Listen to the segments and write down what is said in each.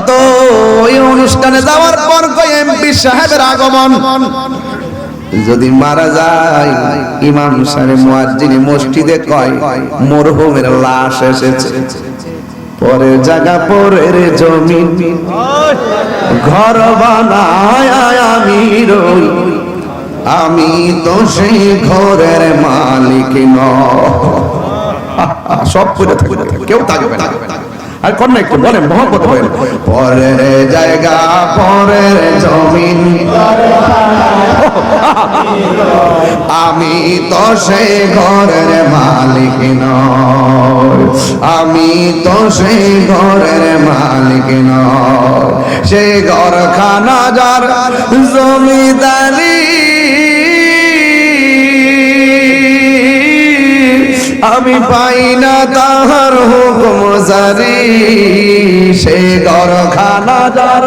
কত ওই অনুষ্ঠানে যাওয়ার পর কই এমপি সাহেবের আগমন? যদি মারা যায়, ইমাম সাহেব, মুয়াজ্জিন মসজিদে কয়, মরহুমের লাশ এসেছে। পরের জায়গা পরের জমি, ঘর বানায় আমি রই। আমি তো সেই ঘরের মালিক ন সব করে থাকবে, কেউ থাকবে না। আর কন্যা একটু বলেন, মহব্বত বলেন। পরের জায়গা, পরের জমিন। আমি তো সে ঘরের মালিক নয় আমি তো সে ঘরের মালিক নয় সে ঘর খানা যার জমিদারি আমি পাই না তাহার হুকুম জারি। সে ঘর খানা যার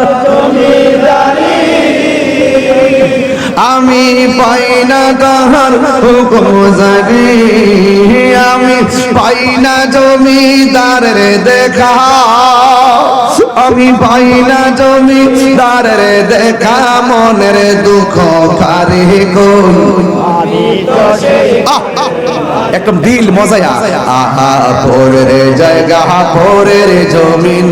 আমি পাই না তাহার হুকুম জারি। আমি পাই না জমিদারের দেখা। আমি পাই না জমিদারের দেখা। মনের দুঃখ কারে কোন একদম দিল মজায়া আহা ভোরের জায়গা ভোরের জমিন।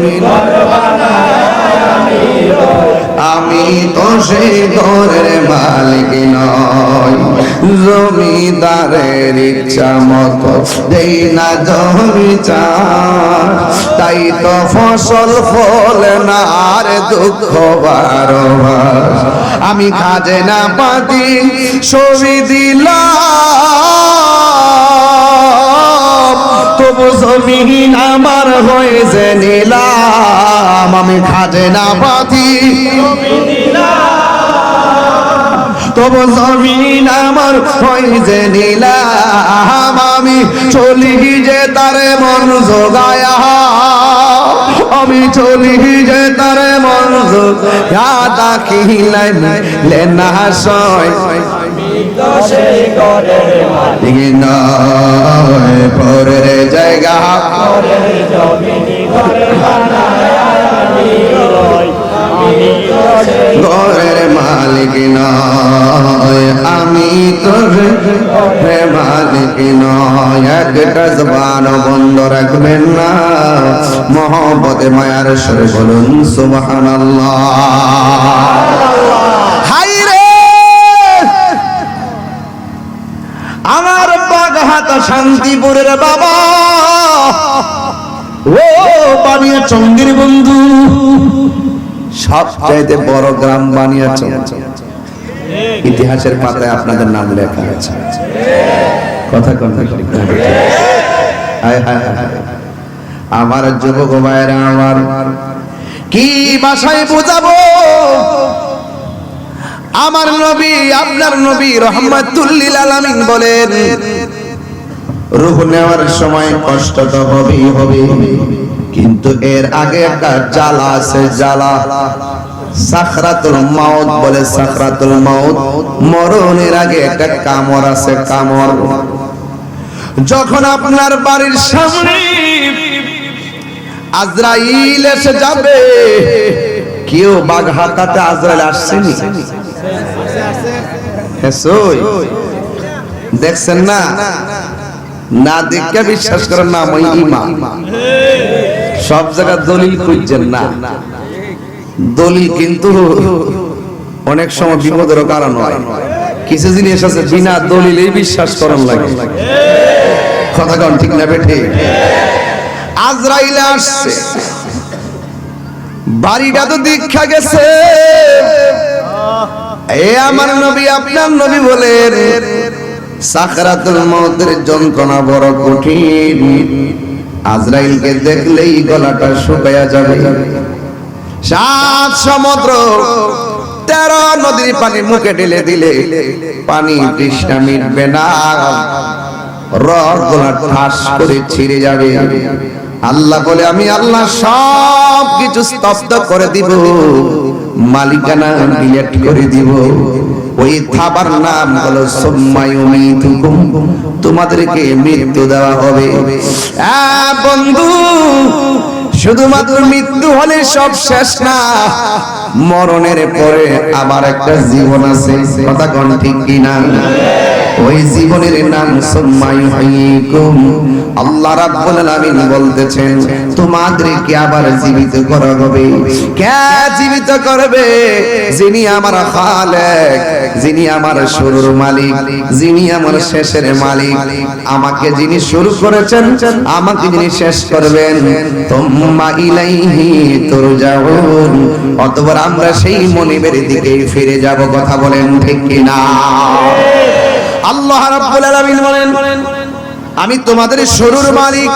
আমি তো সেই ঘরের মালিক নয় জমিদারের ইচ্ছা মতো দেই না জমি তাই তো ফসল ফলে না আর দুঃখ বারো আমি খাজে না পাতি ছবি দিলাম। তবু জমিন আমার হয়েছে নিলাম, আমি খাজে না পাতি। তবু জমিন আমার হয়েছে নিলাম, আমি চলি যে তারে মন জোগায়া। আমি চলি যে তারে মন জোগায়া তাকিলাই লেনা সয়। পরের জায়গা। ঘরের মালিক নয় আমি তোর মালিক নয় একটা জবান বন্ধ রাখবেন না। মহব্বতে মায়ার সরে বলুন, সুবহানাল্লাহ হাই রে আমার বাগহাত শান্তিপুরের বাবা। ও বানিয়া চন্দির বন্ধু। সবচাইতে বড় গ্রাম বানিয়াছ ইতিহাসের পাতায় আপনাদের নাম লেখা আছে। কথা কথা। আমার যুবক ভাইরা আমার কি ভাষায় বোঝাবো? আমার নবী, আপনার নবী রহমাতুল্লিল আলামিন বলেন রূহ নেওয়ার সময় কষ্ট তো হবেই হবে। কিন্তু এর আগে একটা জ্বালা আছে, জ্বালা। সাখরাতুল মাউত বলে সাখরাতুল মাউত। মরণের আগে একটা কামর আছে কামর যখন আপনার বাড়ির সামনে আজরাইল এসে যাবে, কেউ বাঘ হাতাতে আজরাইল আসছেনি? হ্যাঁ। দেখছেন না? না দেখে বিশ্বাস করেন না মই ইমা সব জায়গায় দলিল খুঁজছেন না। দলিল কিন্তু অনেক সময় বিপদেরও কারণ হয়। কিছু জিনিস আছে, বিনা দলিলেই বিশ্বাস করার লাগে। কথা কন, ঠিক না বেঠে? আজরাইলে আসছে। বাড়িটা তো দীক্ষা গেছে। এ আমার নবী, আপনার নবী বলেন সাকরাতুল মৌতের যন্ত্রণা বড় কঠিন। আজরাইলকে দেখলেই গলাটা শুকায়া যাবে। সাত সমুদ্র, তেরো নদীর পানি মুখে ঢেলে দিলে পানি তৃষ্ণা মিটবে না। রক গলা ঠাস করে ছিঁড়ে যাবে। আল্লাহ বলে, আমি আল্লাহ সব কিছু স্তব্ধ করে দিব, মালিকানা ডিলেট করে দিব। ওই থাবার নাম হলো তোমাদেরকে মৃত্যু দেওয়া হবে। বন্ধু, শুধুমাত্র মৃত্যু হলে সব শেষ না, মরণের পরে আবার একটা জীবন আছে। কথা কোন ঠিক কিনা? ওই জীবনের নাম সুম্মাই হাইকুম। আল্লাহ রাব্বুল আলামিন বলতেছেন, তোমাদেরকে আবার জীবিত করা হবে। কে জীবিত করবে? যিনি আমার খালেক, যিনি আমার শুরুর মালিক, যিনি আমার শেষের মালিক। আমাকে যিনি শুরু করেছেন, আমাকে যিনি শেষ করবেন। তুম্মা ইলাইহি তুরজাউন। অতঃপর আমরা সেই মনিবের দিকে ফিরে যাব, কথা বলেন ঠিক কিনা? আল্লাহ রাব্বুল আলামিন বলেন, আমি তোমাদের শুরুর মালিক,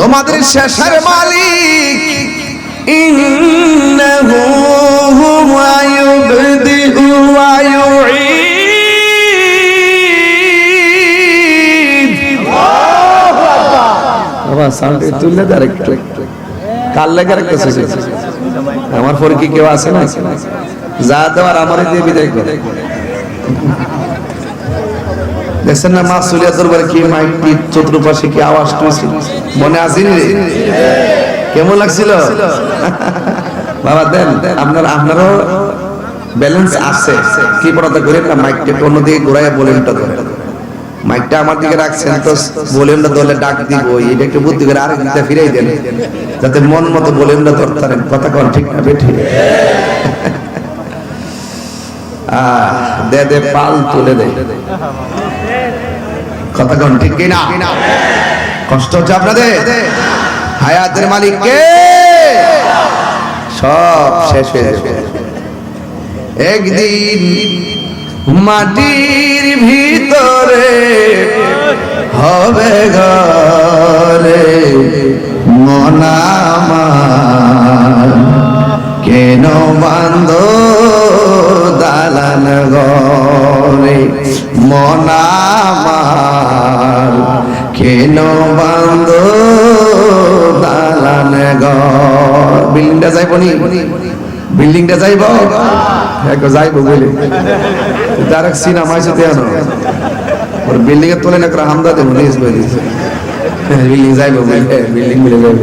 তোমাদের শেষের মালিক। ইন্নাহু হুয়া ইউবদিউ ওয়া ইউঈদ। বাবা সাউন্ড তুললে দার একটু কাল লাগে রাখতেছে আমার পরে কি কেউ আছে না? যা দেওয়ার আমার দিয়ে বিদায় করে। দেখছেন না মা সুলিয়া দরবার কি মাইক, কি চতুর্পাশে কি আওয়াজ তুলছে? মনে আসেনি রে। কেমন লাগছিল? বাবা, দেন, আপনার, আপনারও ব্যালেন্স আছে। কি পড়াতে করেন না, মাইকটা অন্যদিকে ঘুরাইয়া ভলিউমটা ধরে মাইকটা আমার দিকে রাখছেন, তো ভলিউমটা ধরলে ডাক দিব এটা একটু বুদ্ধি করে আরেক দিকটা ফিরাই দেন, যাতে মন মতো ভলিউমটা ধরতে পারেন। কথা কন, ঠিক না, বেঠি? দে দে, পাল তুলে দে। কথা কোন ঠিক কিনা? কষ্ট হচ্ছে আপনাদের? হায়াতের মালিক কে? সব শেষ হয়ে যাবে। একদিন মাটির ভিতরে হবে ঘরে মনামার কেন বান্ধ দালান ঘরে? মনামার কেন বান্ধ দালান ঘর? বিল্ডিংটা যাইব নি? বিল্ডিংটা যাইব? একবার যাইব বলে ডাইরেক্ট সিনেমা আছে দেয়ানো ওর বিল্ডিং এর তোলে না হামদা দেবো, নিজ বলে বিল্ডিং যাইব বিল্ডিং মিলে যাইব।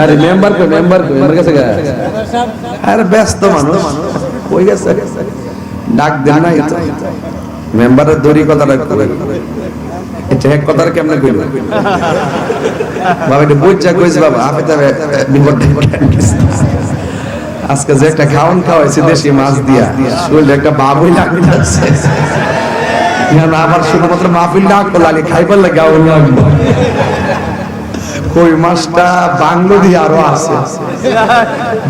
আরে, মেম্বার কো মেম্বার কো মেম্বার কাছে গা? আরে ব্যস্ত মানুষ। কই গেছে? ডাক দেন না তো মেম্বারের দড়ি কথা রাখতে এটা এক কথার কেমনে কইল বাবা, এটা বুঝছা কইছে বাবা, আপনি তবে বিপদ আজকে যে একটা খাওয়ান খাওয়াইছে দেশি মাছ দিয়া, শরীরে একটা বাবুই লাগতেছে না আবার শুধুমাত্র মাহফিল ডাক করলে খাইবার লাগে, আউল লাগবে। কই মাছটা বাংলো দিয়ে আরও আছে।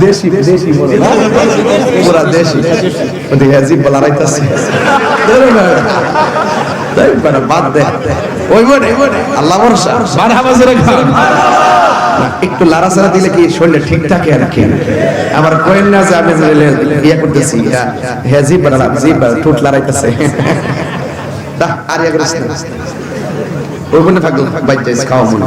দেশি দেশি বলে? পুরা দেশি। আজিব বলা রাইতাছে তাই বাদ দে। ওই বটে আল্লাহ ভরসা। মারহাবা জোরে একটু লাড়াচাড়া দিলে কি শরীরে ঠিক থাকে আর কি? আমার কোয়েন না যে আমি ইয়া করতেছি হ্যাঁ, জিপ বাড়ালাম জিপ বাড়া, ঠোঁট লড়াইতেছে। আর ইয়া করিস না। ওই মনে থাকল বাইতে খাওয়া মনে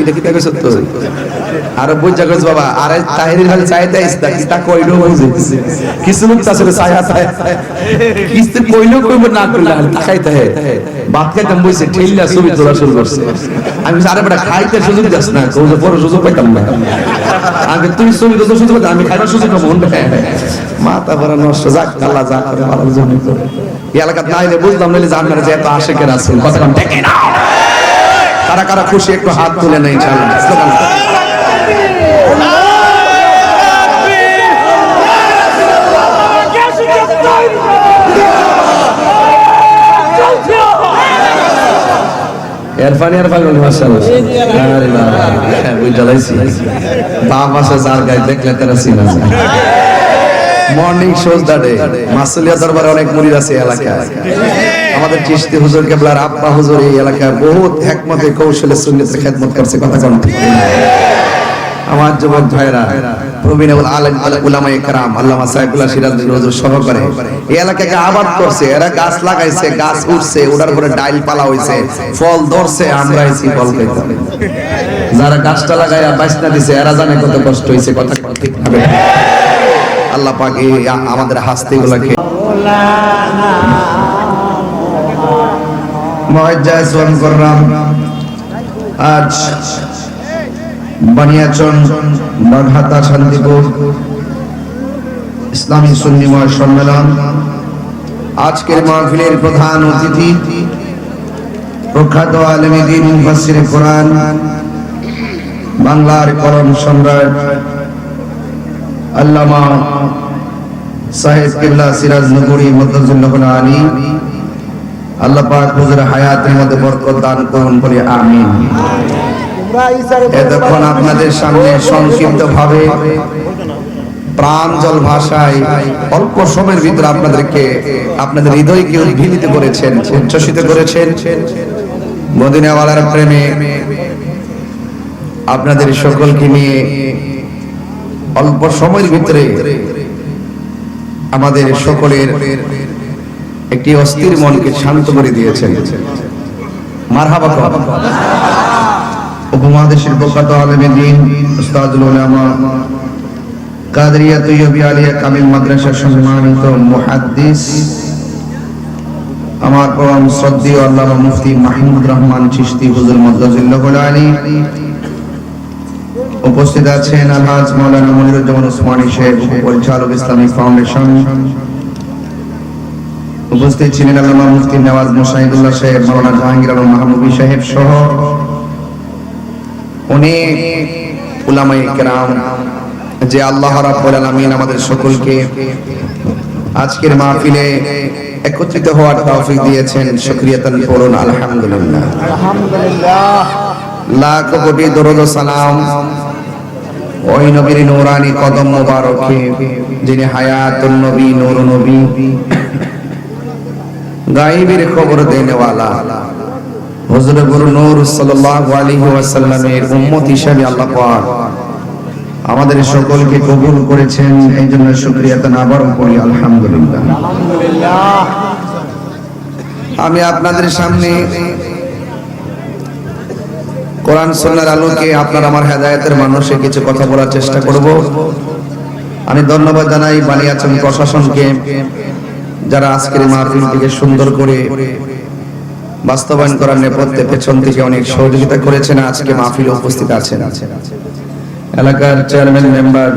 এটা কি দেখো সত্য? আর বুঝা গেছ বাবা, আরে তাহিরির খালি চাই দেয় ইস্তা কিতা কইলো বুঝে কিছু লোক আসলে চায়া চায় কিস্তি কইলো কইব, না কইলা খালি তাকাইতে হে বাত খাইতাম বইছে ঠেললা ছবি তোলা শুরু করছে। আমি আরে বেটা, খাইতে সুযোগ দাস না কই যে সুযোগ পাইতাম না। আমি তুই ছবি তো সুযোগ আমি খাইবার সুযোগ পাবো না মাথা ভরা নষ্ট, যাক, আল্লাহ যা করে ভালোর জন্য এলাকা নাইলে বুঝলাম, নাইলে জানবেন যে এত আশেকের আছে কথা না। কারা কারা খুশি একটু হাত তুলে নেই বাবা হ্যাঁ, বুঝ জ্বালাইছি বাপ মাসে যার গায়ে দেখলে তারা চিনা মর্নিং শোজ দাডে মাসুলিয়া দরবারে অনেক মুরিদ আছে এলাকায়। আমাদের চিশতি হুজুর কেবলার আব্বা হুজুর এই এলাকায় বহুত হেকমতে কৌশলে সুন্নতের খেদমত করছে কথা কোন ঠিক আমার যুবক ভাইরা প্রবীণুল আলম উলামায়ে কেরাম আল্লামা সাইফুল্লাহ সিরাজ হুজুর সহকারে এই এলাকাকে আবাদ করছে। এরা গাছ লাগাইছে গাছ উঠছে ওটার পরে ডাইল পালা হইছে ফল ধরছে আমরা এসি ফল খাইতাম। যারা গাছটা লাগাইয়া বাসনা দিছে এরা জানে কত কষ্ট হইছে কথা ঠিক হবে আল্লাহ পাক আমাদের হাসতে গুলাকে আজ বানিয়াচন বাঘাতা শান্তিপুর ইসলামী সুন্নিময় সম্মেলন আজকের মাহফিলের প্রধান অতিথি প্রখ্যাত আলেমী দিন কোরআন, বাংলার কলম সম্রাট আল্লামা সাহেব কিবলা সিরাজ নগরী মদ্দুল্লাহ আলী, আল্লাহ পাক হুজুর হায়াতের মধ্যে বরকত দান করুন বলে আমিন। এতক্ষণ আপনাদের সামনে সংক্ষিপ্ত ভাবে প্রাঞ্জল ভাষায় অল্প সময়ের ভিতরে আপনাদেরকে আপনাদের হৃদয়কে উদ্ভিলিত করেছেন, উচ্ছ্বসিত করেছেন। মদিনাওয়ালার প্রেমে আপনাদের সকলকে নিয়ে অল্প সময়ের ভিতরে আমাদের সকলের একটি অস্থির মনকে শান্ত করে দিয়েছেন। উপমহাদেশের আলেমে দিন কাদরিয়া আলিয়া কামিল সম্মানিত আমার পরম শ্রদ্ধেয় আল্লামা মুফতি মাহমুদ রহমান চিশতি হুজুর মদ্দাজিল্লাহ আলী উপস্থিত আছেন আলহাজ মৌলানা মনিরুজ্জামান উসমানী শেখ পরিচালক ইসলামিক ফাউন্ডেশন। উপস্থিত ছিলেন আল্লামা মুফতি নওয়াজ মুসাহিদুল্লাহ সাহেব মাওলানা জাহাঙ্গীর আলম মাহমুবী সাহেব সহ অনেক উলামায়ে কেরাম যে আল্লাহ রাব্বুল আলামিন আমাদের সকলকে আজকের মাহফিলে একত্রিত হওয়ার তৌফিক দিয়েছেন। শুকরিয়াতান পড়ুন আলহামদুলিল্লাহ। আলহামদুলিল্লাহ। লাখ কোটি দরুদ ও সালাম ওই নবীর নূরানি কদম মোবারকে যিনি হায়াতুন নবী নূর নবী। গায়েবের খবর দেনেওয়ালা। হযরত গুরু নূর সাল্লাল্লাহু আলাইহি ওয়াসাল্লামের উম্মত হিসেবে আল্লাহ পাক আমাদের সকলকে কবুল করেছেন। এই জন্য শুকরিয়া তান আবারও করি আলহামদুলিল্লাহ। আলহামদুলিল্লাহ। আমি আপনাদের সামনে কোরআন সুন্নাহর আলোকে আপনার আমার হেদায়তের মানুষে কিছু কথা বলার চেষ্টা করব। আমি ধন্যবাদ জানাই বানিয়াচন প্রশাসনকে, যারা আজকের মাহফিলটিকে সুন্দর করে বাস্তবায়ন করার নেপথ্যে পেছন থেকে অনেক সহযোগিতা করেছেন, আজকে মাহফিলে উপস্থিত আছেন। এলাকার চেয়ারম্যান, মেম্বার,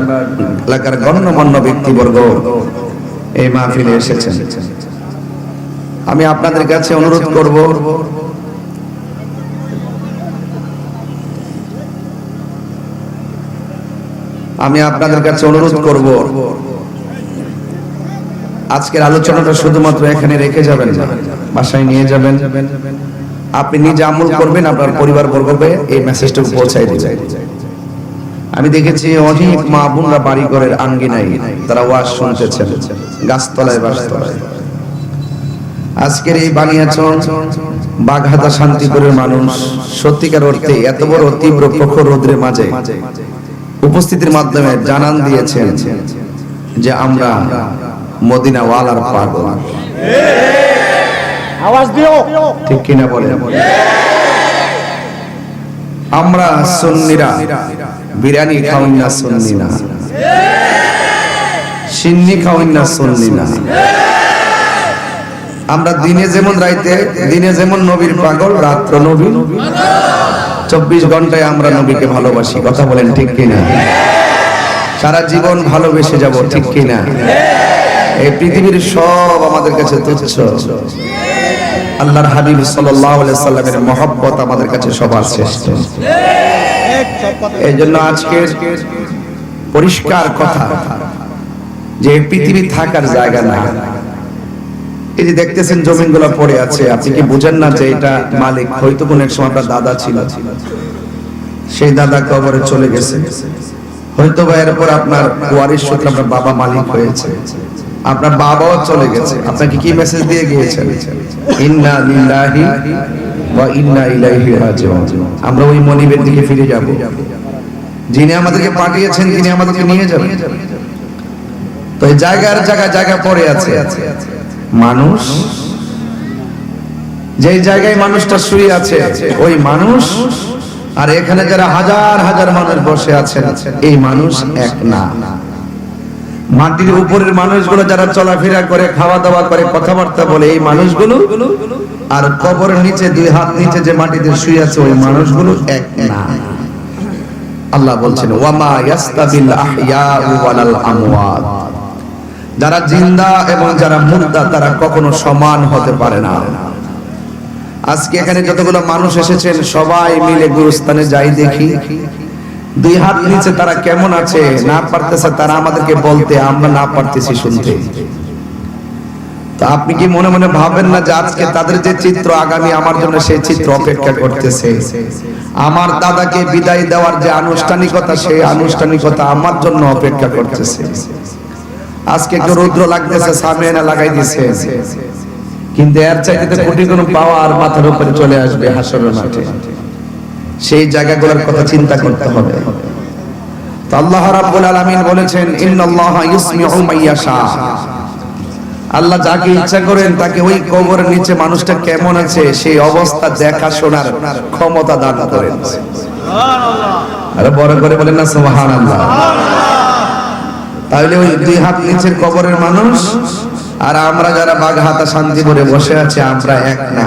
এলাকার গণ্যমান্য ব্যক্তিবর্গ এই মাহফিলে এসেছেন। আমি আপনাদের কাছে অনুরোধ করব আমি আপনাদের কাছে অনুরোধ করব, আজকের আলোচনাটা শুধুমাত্র এখানে রেখে যাবেন বাসায় নিয়ে যাবেন। আপনি নিজে আমল করবেন, আপনার পরিবার বর্গকে এই মেসেজটুকু পৌঁছাই দিবেন আমি দেখেছি অনেক মা বোনরা বাড়ি ঘরের আঙ্গিনাই তারা ওয়াজ শুনতেছেন, গাছতলায় বাসতলায় আজকের এই বানিয়াচন বাঘাতা শান্তিপুরের মানুষ, সত্যিকার অর্থে এত বড় তীব্র প্রখর রোদ্রের মাঝে উপস্থিতির মাধ্যমে জানান দিয়েছেন যে আমরা মদিনা ওয়ালার পাগল। আওয়াজ দিও। ঠিক কিনা বলে আমরা সুন্নিরা বিরিয়ানি খাওয়াই না সুন্নি না। সিন্নি খাওয়াই না সুন্নি না। আমরা দিনে যেমন রাইতে দিনে যেমন নবীর পাগল রাত্র নবী। চব্বিশ ঘন্টায় আমরা নবীকে ভালোবাসি। কথা বলেন ঠিক কিনা? সারা জীবন ভালোবেসে যাব ঠিক কিনা? এই পৃথিবীর সব আমাদের কাছে তুচ্ছ। আল্লাহর হাবিব সাল্লামের মহব্বত আমাদের কাছে সবার শ্রেষ্ঠ। এই জন্য আজকের পরিষ্কার কথা যে পৃথিবী থাকার জায়গা না এই দেখতেছেন জমিনগুলো পড়ে আছে, আপনি কি বুঝেন না যে এটা মালিক? হয়তো কোন এক সময় দাদা ছিল। সেই দাদা কবরে চলে গেছে। হয়তো বা এরপর আপনার সূত্রে আপনার বাবা মালিক হয়েছে। আপনার বাবাও চলে গেছে। আপনাকে কি মেসেজ দিয়ে ইন্না লিল্লাহি ওয়া ইন্না ইলাইহি রাজিউন। আমরা ওই মনিবের দিকে ফিরে যাব। যিনি আমাদেরকে পাঠিয়েছেন, তিনি আমাদেরকে নিয়ে যাবেন। তো এই জায়গার জায়গায় জায়গা পড়ে আছে। মানুষ, যেই জায়গায় মানুষটা শুয়ে আছে, ওই মানুষ, আর এখানে যারা হাজার হাজার মানুষ বসে আছেন, এই মানুষ এক না। মাটির উপরের মানুষগুলো যারা চলাফেরা করে খাওয়া দাওয়া করে, কথাবার্তা বলে, এই মানুষগুলো, আর কবর নিচে, দুই হাত নিচে যে মাটিতে শুয়ে আছে, ওই মানুষগুলো এক না। আল্লাহ বলছেন, ওয়ামা ইয়াস্তাবিল আহইয়াউ ওয়ালাল আমওয়াত। যারা জিন্দা এবং যারা মুর্দা, তারা কখনো সমান হতে পারে না। আজকে এখানে যতগুলো মানুষ এসেছেন, সবাই মিলে গুরুস্থানে যাই দেখি। দুই হাত নিচে তারা কেমন আছে, না পারতেছে, তারা আমাদেরকে বলতে, আমরা না পারতেছি শুনতে। তো আপনি কি মনে মনে ভাবেন না যে আজকে তাদের যে চিত্র আগামী, আমার জন্য সেই চিত্র অপেক্ষা করতেছে? আমার দাদাকে বিদায় দেওয়ার যে আনুষ্ঠানিকতা, সেই আনুষ্ঠানিকতা আমার জন্য অপেক্ষা করতেছে। আজকে একটু রৌদ্র লাগতেছে, সামনে লাগাই দিছে। কিন্তু এর চাইতে কোটি কোন পাওয়ার মাথার উপরে চলে আসবে হাসরের মাঠে। সেই জায়গাগুলোর কথা চিন্তা করতে হবে। তো আল্লাহ রাব্বুল আলামিন বলেছেন, ইন্নাল্লাহা ইউসমিউ মাইয়াশা আল্লাহ যাকে ইচ্ছা করেন, তাকে ওই কবরের নিচে মানুষটা কেমন আছে, সেই অবস্থা দেখা শোনার ক্ষমতা দান করেন। আরে বড় করে বলেন না, সুবহানাল্লাহ। তাহলে ওই দুই হাত নিচের কবরের মানুষ আর আমরা যারা বাঘহাতা শান্তিপুরে বসে আছে, আমরা এক না।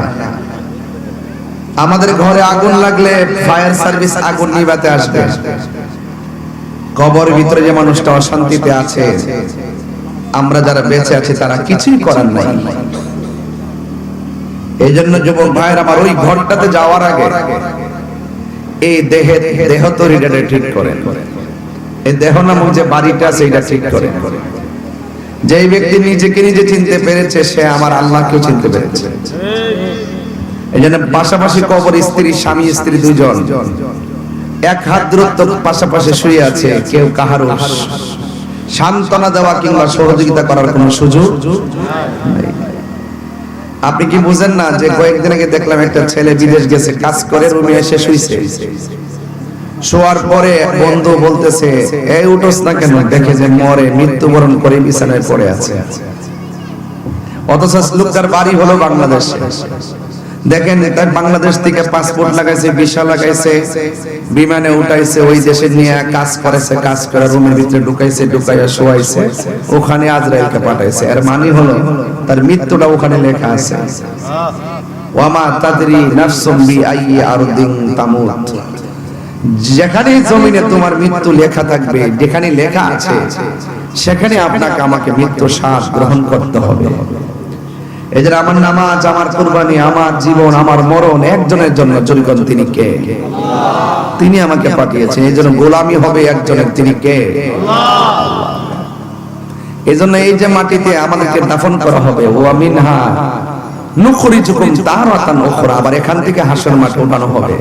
আমাদের ঘরে আগুন লাগলে ফায়ার সার্ভিস আগুন নিভাতে আসবে। কবর ভিতরে যে মানুষটা অশান্তিতে আছে, আমরা যারা বেঁচে আছি তারা কিছুই করার নাই। এই জন্য যুবক ভাইয়ের আমার ওই ঘরটাতে যাওয়ার আগে এই দেহে দেহ তৈরিটা ঠিক করেন। এই দেহ নামক যে বাড়িটা এটা ঠিক করেন যেই ব্যক্তি নিজেকে নিজে চিনতে পেরেছে, সে আমার আল্লাহকেও চিনতে পেরেছে। এই জন্য পাশাপাশি কবর স্ত্রী, স্বামী, স্ত্রী দুজন এক হাত দূরত্ব পাশাপাশি শুয়ে আছে, কেউ কাহারও সান্ত্বনা দেওয়া কিংবা সহযোগিতা করার কোনো সুযোগ আপনি কি বুঝেন না যে কয়েকদিন আগে দেখলাম একটা ছেলে বিদেশ গেছে, কাজ করে রুমে এসে শুইছে? শোয়ার পরে বন্ধু বলতেছে, এই উঠোস না কেন? দেখে যে মরে মৃত্যুবরণ করে বিছানায় পড়ে আছে। অথচ লোকটার বাড়ি হলো বাংলাদেশে। দেখেন, তার বাংলাদেশ থেকে পাসপোর্ট লাগাইছে, ভিসা লাগাইছে, বিমানে উঠাইছে, ওই দেশে নিয়ে কাজ করেছে, কাজ করে রুমের ভিতরে ঢুকাইছে, ঢুকাইয়া শোয়াইছে, ওখানে আজরাইলকে পাঠাইছে। এর মানে হলো, তার মৃত্যুটা ওখানে লেখা আছে। ওয়ামা তাদরি নাফসুম বি আইয়ি আরদিন তামুত। যেখানে জমিনে তোমার মৃত্যু লেখা থাকবে যেখানে লেখা আছে সেখানে আপনাকে আমাকে মৃত্যু শ্বাস গ্রহণ করতে হবে। এই যে আমার নামাজ আমার কুরবানি আমার জীবন আমার মরণ একজনের জন্য তিনি কে? তিনি আমাকে পাঠিয়েছেন। এই জন্য গোলামি হবে একজনের তিনি কে? এই জন্য এই যে মাটিতে আমাদেরকে দাফন করা হবে ও মিনহা নুখরি তারাতান উখরা। আবার এখান থেকে হাসর মাঠে উঠানো হবে।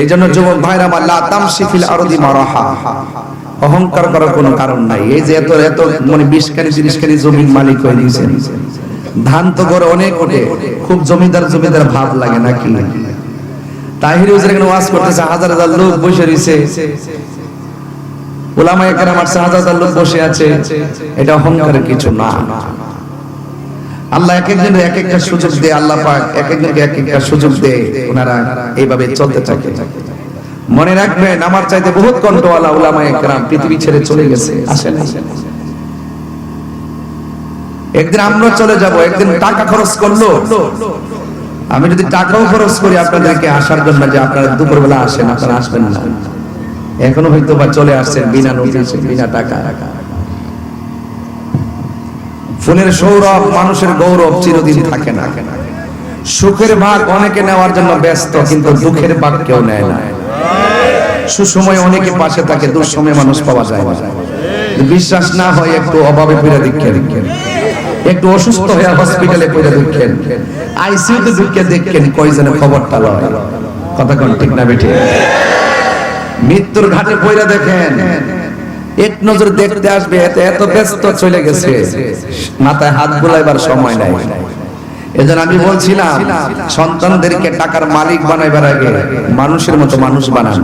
এই জন্য যুবক ভাইরা আমার লা তামশি ফিল আরদি মারাহা। অহংকার করার কোনো কারণ নাই। এই যে এত এত মানে বিশ খানি তিরিশ খানি জমির মালিক হয়ে দিয়েছেন ধান তো করে অনেক ওঠে। খুব জমিদার জমিদার ভাব লাগে নাকি? তাহির হুজুর এখানে ওয়াজ করতেছে, হাজার হাজার লোক বসে রয়েছে। ওলামা এখানে আমার হাজার হাজার লোক বসে আছে। এটা অহংকারের কিছু না। আল্লাহ এক একজনের এক একটা সুযোগ দেয়, আল্লাহ পাক এক একজনকে এক একটা সুযোগ দেয়, ওনারা এইভাবে চলতে থাকে। মনে রাখবেন, আমার চাইতে বহুত কণ্ঠওয়ালা পৃথিবী ছেড়ে চলে গেছে একদিন আমরা চলে যাব, একদিন টাকা খরচ করল। আমি যদি টাকাও খরচ করি আপনাদেরকে আসার জন্য যে আপনারা দুপুরবেলা আসেন, আপনারা আসবেন না। এখনও হয়তো বা চলে আসছেন বিনা নোটিশ, বিনা টাকা ফুলের সৌরভ মানুষের গৌরব চিরদিন থাকে না। সুখের ভাগ অনেকে নেওয়ার জন্য ব্যস্ত, কিন্তু দুঃখের ভাগ কেউ নেয় না। সুসময় অনেকে পাশে থাকে, দুঃসময় মানুষ পাওয়া যায় বিশ্বাস না হয় একটু অভাবে পীড়া দীক্ষা দীক্ষেন একটু অসুস্থ হয়ে হসপিটালে পড়ে দেখেন। আইসিইউতে ঢুকে দেখেন কয়জনের খবরটা লয়। কথা কোন ঠিক না বেঠে? মৃত্যুর ঘাটে পড়ে দেখেন। এক নজর দেখতে আসবে, এত এত ব্যস্ত চলে গেছে। মাথায় হাত বুলাইবার সময় নাই। এজন্য আমি বলছিলাম, সন্তানদেরকে টাকার মালিক বানাইবার আগে মানুষের মতো মানুষ বানান।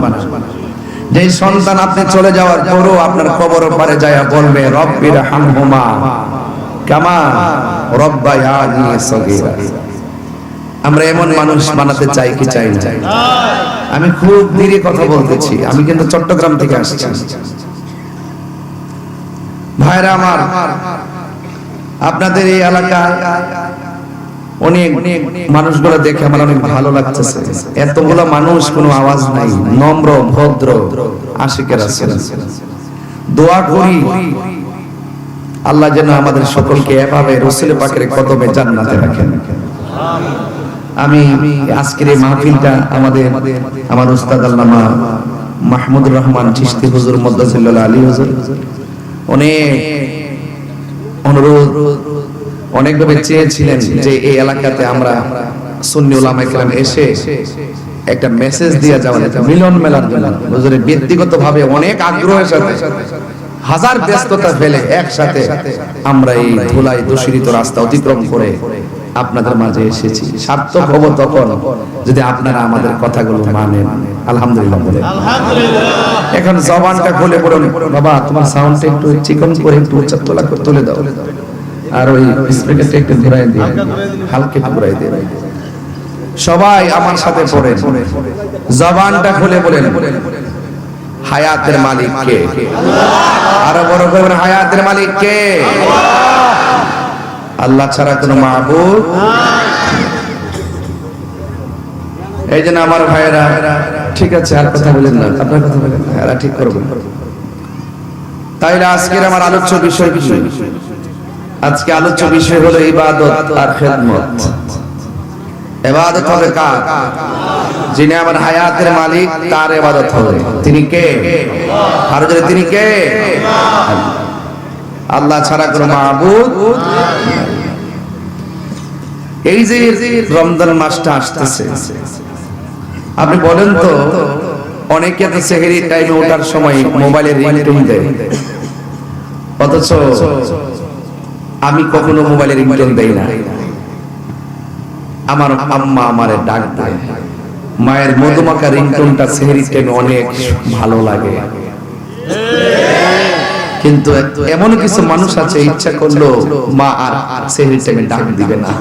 যে সন্তান আপনি চলে যাওয়ার পরও আপনার কবর পারে যায় বলবে রব্বির হামহুমা কামা রব্বায়ানি সগীরা। আমরা এমন মানুষ বানাতে চাই কি চাই না? আমি খুব ধীরে কথা বলতেছি। আমি কিন্তু চট্টগ্রাম থেকে আসছি। ভাইরা আমার, আপনাদের এই এলাকায় অনেক মানুষগুলো দেখে আমার অনেক ভালো লাগতেছে। এতগুলো মানুষ কোনো আওয়াজ নাই, নম্র, ভদ্র, আশিকের আছে দোয়া করি আল্লাহ যেন আমাদের সকলকে এভাবে রসুল পাকের কদমে জান্নাতে রাখেন। আমি আজকের এই মাহফিলটা আমাদের, আমার উস্তাদ আল্লামা মাহমুদুর রহমান চিশতি হুজুর মদ্দাসিল্লাহ আলী হুজুর অনেক অনুরোধ, অনেকভাবে চেয়েছিলেন যে এই এলাকাতে আমরা সুন্নি এসে একটা মেসেজ দিয়ে যাওয়া মিলন মেলার জন্য। হুজুরের ব্যক্তিগতভাবে অনেক আগ্রহের সাথে, হাজার ব্যস্ততা ফেলে একসাথে আমরা এই ধুলাই দূষিত রাস্তা অতিক্রম করে আপনাদের মাঝে এসেছি। সার্থক হব তখন যদি আপনারা আমাদের কথাগুলো মানেন। আলহামদুলিল্লাহ বলে। এখন জবানটা খুলে পড়ুন বাবা তোমার সাউন্ডটা একটু চিকন করে একটু উচ্চ তোলা করে তুলে দাও। আর ওই স্পিকারটা একটু ঘুরাই দিয়ে হালকা একটু ঘুরাই দিয়ে সবাই আমার সাথে পড়ে জবানটা খুলে বলেন হায়াতের মালিক কে? আরও বড় করে বলেন, হায়াতের মালিক কে? আল্লাহ ছাড়া কোনো মাহবুব এই জন্য আমার ভাইয়েরা, ঠিক আছে, আর কথা বলেন না, আপনার কথা বলেন এরা ঠিক করবেন তাইলে আজকের আমার আলোচ্য বিষয় কি? আজকে আলোচ্য বিষয় হলো ইবাদত আর খেদমত। ইবাদত হবে কার? যিনি আমার হায়াতের মালিক, তার ইবাদত হবে। তিনি কে? আর যদি তিনি কে? আল্লাহ ছাড়া কোনো মাহবুদ এই যে রমজান মাসটা আসতেছে আপনি বলেন তো, অনেকে তো সেহেরি টাইমে ওঠার সময় মোবাইলে রিংটোন দেয়। অথচ আমি কখনো মোবাইলে রিংটোন দেই না। আমার আম্মা আমারে ডাক দেয়। মায়ের মধুমাখা রিংটোনটা সেহেরি টাইমে অনেক ভালো লাগে। কিন্তু এমন কিছু মানুষ আছে, ইচ্ছা করল মা আর সেহেরি টাইমে ডাক দিবে না।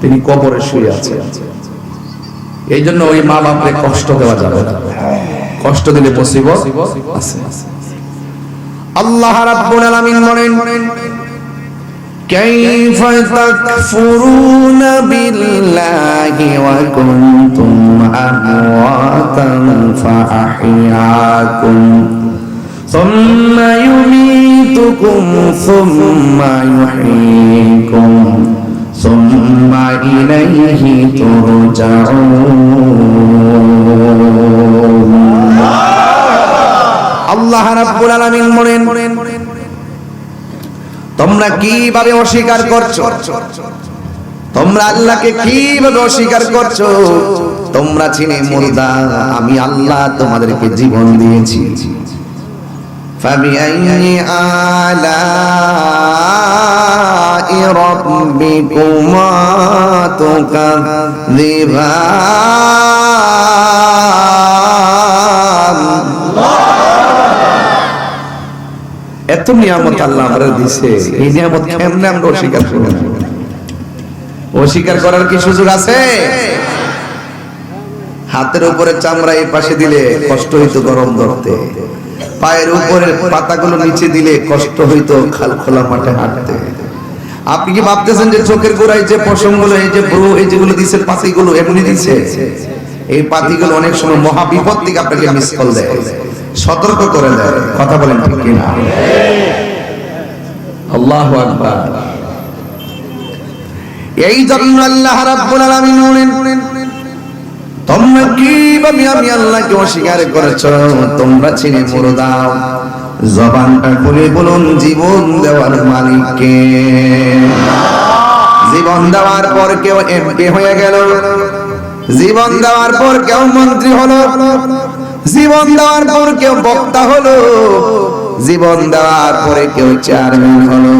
তিনি কবরে শুয়ে আছে এই জন্য ওই মা বাপরে কষ্ট দেওয়া যাবে না কষ্ট দিলে মুসিবত আছে আল্লাহ রাব্বুল আলামিন বলেন كيف تكفرون بالله وكنتم أمواتا فأحياكم ثم يميتكم ثم يحييكم ثم إليه ترجعون আল্লাহ রাব্বুল আলামিন বলেন তোমরা কিভাবে অস্বীকার করছো তোমরা আল্লাহকে কিভাবে অস্বীকার করছো তোমরা চিনে মুর্দা আমি আল্লাহ তোমাদেরকে জীবন দিয়েছি فبأي آلاء ربكما تكذبان এত নিয়ামত আল্লাহ আমরা দিছে এই নিয়ামত কেমনে আমরা অস্বীকার করব অস্বীকার করার কি সুযোগ আছে হাতের উপরে চামড়া এই পাশে দিলে কষ্ট হইতো গরম ধরতে পায়ের উপরে পাতাগুলো নিচে দিলে কষ্ট হইতো খাল খোলা মাঠে হাঁটতে আপনি কি ভাবতেছেন যে চোখের গোড়ায় যে পশমগুলো, এই যে ব্রু, এই যেগুলো দিছে, পাতিগুলো এমনি দিছে? এই পাতিগুলো অনেক সময় মহা বিপদ থেকে আপনাকে মিস কল দেয়। সতর্ক করে দেয়। কথা বলেন ঠিক কিনা? আল্লাহু আকবার। এই জন্য আল্লাহ রাব্বুল আলামিন বলেন, তোমরা কীভাবে আমি আল্লাহকে অস্বীকার করেছ? তোমরা চিনে মরে দাও জবানটা খুলে বলুন, জীবন দেওয়ার মালিককে। জীবন দেওয়ার পর কেউ এমপি হয়ে গেল। জীবন দেওয়ার পর কেউ মন্ত্রী হলো। জীবন দেওয়ার পর কেউ বক্তা হলো। জীবন দেওয়ার পরে কেউ চেয়ারম্যান হলো।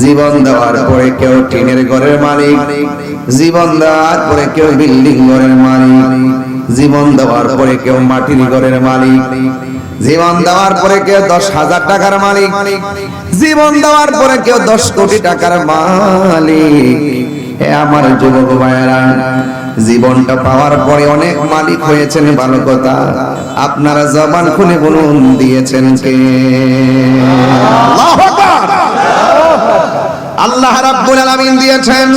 জীবন দেওয়ার পরে কেউ টিনের ঘরের মালিক। জীবন দেওয়ার পরে কেউ বিল্ডিং ঘরের মালিক। জীবন দেওয়ার পরে কেউ মাটির ঘরের মালিক। জীবন দেওয়ার পরে কেউ দশ হাজার টাকার মালিক। জীবন দেওয়ার পরে কেউ দশ কোটি টাকার মালিক। হে আমার যুবক ভাইয়েরা, জীবনটা পাওয়ার পরে অনেক মালিক হয়েছেন, ভালো কথা। আপনারা জবান খুলে বলুন, দিয়েছেন কে? আল্লাহ রাব্বুল আলামিন দিয়েছেন।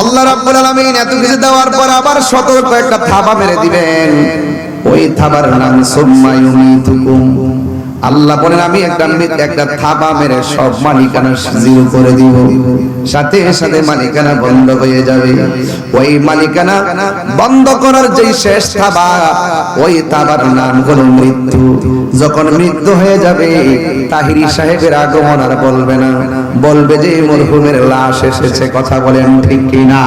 আল্লাহ রাব্বুল আলামিন এত কিছু দেওয়ার পর আবার সতর্ক একটা থাবা মেরে দিবেন। ওই থাবার নাম সুম্মা আল্লাহ বলেন, আমি একটা একটা থাবা মেরে সব মালিকানা জিরো করে দিব। সাথে সাথে মালিকানা বন্ধ হয়ে যাবে। ওই মালিকানা বন্ধ করার যেই শেষ থাবা, ওই থাবার নাম হলো মৃত্যু। যখন মৃত্যু হয়ে যাবে, তাহিরি সাহেবের আগমন আর বলবে না। বলবে যে, মরহুমের লাশ এসেছে, কথা বলেন ঠিক কিনা?